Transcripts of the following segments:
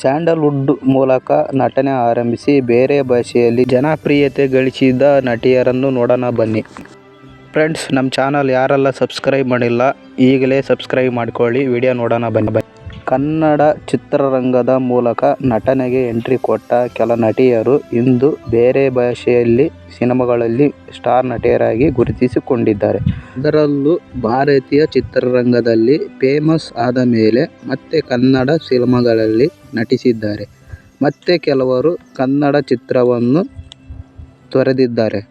Sandalwood ಮೂಲಕ ನಟನೆ ಆರಂಭಿಸಿ ಬೇರೆ ಭಾಷೆಯಲ್ಲಿ ಜನಪ್ರಿಯತೆ ಗಳಿಸಿದ ನಟಿಯರನ್ನು ನೋಡೋಣ ಬನ್ನಿ. ಫ್ರೆಂಡ್ಸ್ ನಮ್ಮ ಚಾನಲ್ ಯಾರೆಲ್ಲ ಸಬ್ಸ್ಕ್ರೈಬ್ ಮಾಡಿಲ್ಲ, ಈಗಲೇ ಸಬ್ಸ್ಕ್ರೈಬ್ ಮಾಡ್ಕೊಳ್ಳಿ. ವಿಡಿಯೋ ನೋಡೋಣ, ಬನ್ನಿ ಕನ್ನಡ ಚಿತ್ರರಂಗದ ಮೂಲಕ ನಟನೆಗೆ ಎಂಟ್ರಿ ಕೊಟ್ಟ ಕೆಲ ನಟಿಯರು ಇಂದು ಬೇರೆ ಭಾಷೆಯಲ್ಲಿ, ಸಿನಿಮಾಗಳಲ್ಲಿ ಸ್ಟಾರ್ ನಟಿಯರಾಗಿ ಗುರುತಿಸಿಕೊಂಡಿದ್ದಾರೆ. ಅದರಲ್ಲೂ ಭಾರತೀಯ ಚಿತ್ರರಂಗದಲ್ಲಿ ಫೇಮಸ್ ಆದ ಮೇಲೆ ಮತ್ತೆ ಕನ್ನಡ ಸಿನಿಮಾಗಳಲ್ಲಿ ನಟಿಸಿದ್ದಾರೆ. ಮತ್ತೆ ಕೆಲವರು ಕನ್ನಡ ಚಿತ್ರವನ್ನು ತೊರೆದಿದ್ದಾರೆ.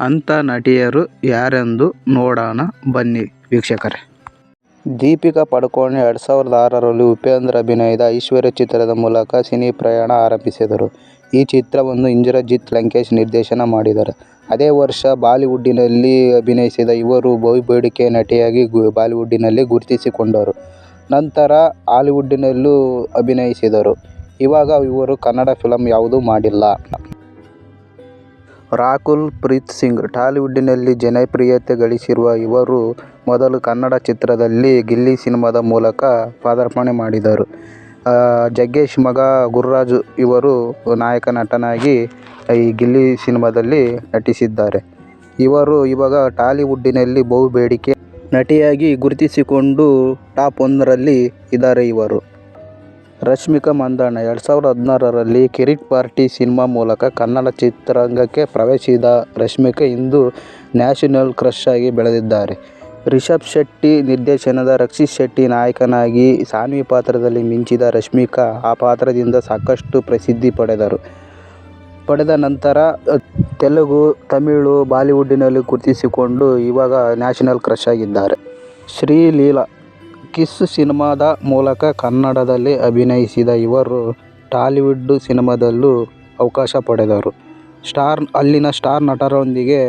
ಅಂಥ ನಟಿಯರು ಯಾರೆಂದು ನೋಡೋಣ ಬನ್ನಿ ವೀಕ್ಷಕರೇ ದೀಪಿಕಾ ಪಡುಕೋಣೆ ಎರಡು ಸಾವಿರದ ಆರರಲ್ಲಿ ಉಪೇಂದ್ರ ಅಭಿನಯದ ಐಶ್ವರ್ಯ ಚಿತ್ರದ ಮೂಲಕ ಸಿನಿ ಪ್ರಯಾಣ ಆರಂಭಿಸಿದರು. ಈ ಚಿತ್ರವನ್ನು ಇಂದ್ರಜಿತ್ ಲಂಕೇಶ್ ನಿರ್ದೇಶನ ಮಾಡಿದರು. ಅದೇ ವರ್ಷ ಬಾಲಿವುಡ್ಡಿನಲ್ಲಿ ಅಭಿನಯಿಸಿದ ಇವರು ಬಹುಬೇಡಿಕೆ ನಟಿಯಾಗಿ ಬಾಲಿವುಡ್ಡಿನಲ್ಲಿ ಗುರುತಿಸಿಕೊಂಡರು. ನಂತರ ಹಾಲಿವುಡ್ಡಿನಲ್ಲೂ ಅಭಿನಯಿಸಿದರು. ಇವಾಗ ಇವರು ಕನ್ನಡ ಫಿಲಂ ಯಾವುದೂ ಮಾಡಿಲ್ಲ. ರಾಕುಲ್ ಪ್ರೀತ್ ಸಿಂಗ್ ಟಾಲಿವುಡ್ಡಿನಲ್ಲಿ ಜನಪ್ರಿಯತೆ ಗಳಿಸಿರುವ ಇವರು ಮೊದಲು ಕನ್ನಡ ಚಿತ್ರದಲ್ಲಿ ಗಿಲ್ಲಿ ಸಿನಿಮಾದ ಮೂಲಕ ಪದಾರ್ಪಣೆ ಮಾಡಿದರು. ಜಗ್ಗೇಶ್ ಮಗ ಗುರುರಾಜ್ ಇವರು ನಾಯಕ ನಟನಾಗಿ ಈ ಗಿಲ್ಲಿ ಸಿನಿಮಾದಲ್ಲಿ ನಟಿಸಿದ್ದಾರೆ. ಇವರು ಇವಾಗ ಟಾಲಿವುಡ್ಡಿನಲ್ಲಿ ಬಹು ಬೇಡಿಕೆ ನಟಿಯಾಗಿ ಗುರುತಿಸಿಕೊಂಡು ಟಾಪ್ ಒಂದರಲ್ಲಿ ಇದ್ದಾರೆ ಇವರು. ರಶ್ಮಿಕಾ ಮಂದಣ್ಣ ಎರಡು ಸಾವಿರದ ಹದಿನಾರರಲ್ಲಿ ಕಿರಿಕ್ ಪಾರ್ಟಿ ಸಿನಿಮಾ ಮೂಲಕ ಕನ್ನಡ ಚಿತ್ರರಂಗಕ್ಕೆ ಪ್ರವೇಶಿಸಿದ ರಶ್ಮಿಕಾ ಇಂದು ನ್ಯಾಷನಲ್ ಕ್ರಶ್ ಆಗಿ ಬೆಳೆದಿದ್ದಾರೆ. ರಿಷಬ್ ಶೆಟ್ಟಿ ನಿರ್ದೇಶನದ ರಕ್ಷಿತ್ ಶೆಟ್ಟಿ ನಾಯಕನಾಗಿ ಸಾನ್ವಿ ಪಾತ್ರದಲ್ಲಿ ಮಿಂಚಿದ ರಶ್ಮಿಕಾ ಆ ಪಾತ್ರದಿಂದ ಸಾಕಷ್ಟು ಪ್ರಸಿದ್ಧಿ ಪಡೆದರು. ಪಡೆದ ನಂತರ ತೆಲುಗು, ತಮಿಳು, ಬಾಲಿವುಡ್ನಲ್ಲಿ ಗುರುತಿಸಿಕೊಂಡು ಇವಾಗ ನ್ಯಾಷನಲ್ ಕ್ರಶ್ ಆಗಿದ್ದಾರೆ. ಶ್ರೀಲೀಲಾ ಕಿಸ್ ಸಿನಿಮಾದ ಮೂಲಕ ಕನ್ನಡದಲ್ಲಿ ಅಭಿನಯಿಸಿದ ಇವರು ಟಾಲಿವುಡ್ ಸಿನಿಮಾದಲ್ಲೂ ಅವಕಾಶ ಪಡೆದರು. ಸ್ಟಾರ್, ಅಲ್ಲಿನ ಸ್ಟಾರ್ ನಟರೊಂದಿಗೆ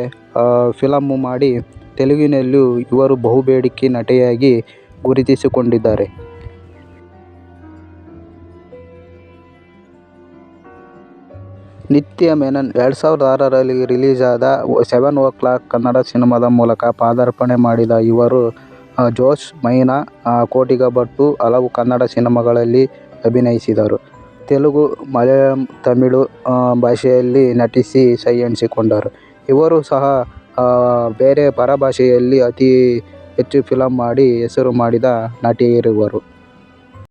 ಫಿಲಮ್ ಮಾಡಿ ತೆಲುಗಿನಲ್ಲೂ ಇವರು ಬಹುಬೇಡಿಕೆ ನಟಿಯಾಗಿ ಗುರುತಿಸಿಕೊಂಡಿದ್ದಾರೆ. ನಿತ್ಯ ಮೆನನ್ ಎರಡು ಸಾವಿರದ ಆರರಲ್ಲಿ ರಿಲೀಸ್ ಆದ ಸೆವೆನ್ ಓ ಕ್ಲಾಕ್ ಕನ್ನಡ ಸಿನಿಮಾದ ಮೂಲಕ ಪಾದಾರ್ಪಣೆ ಮಾಡಿದ ಇವರು ಜೋಶ್, ಮೈನಾ, ಕೋಟಿಗ ಭಟ್ಟು ಹಲವು ಕನ್ನಡ ಸಿನಿಮಾಗಳಲ್ಲಿ ಅಭಿನಯಿಸಿದರು. ತೆಲುಗು, ಮಲಯಾಳಂ, ತಮಿಳು ಭಾಷೆಯಲ್ಲಿ ನಟಿಸಿ ಸೈ ಎನಿಸಿಕೊಂಡರು. ಇವರು ಸಹ ಬೇರೆ ಪರಭಾಷೆಯಲ್ಲಿ ಅತಿ ಹೆಚ್ಚು ಫಿಲಮ್ ಮಾಡಿ ಹೆಸರು ಮಾಡಿದ ನಟಿಯರಿವರು.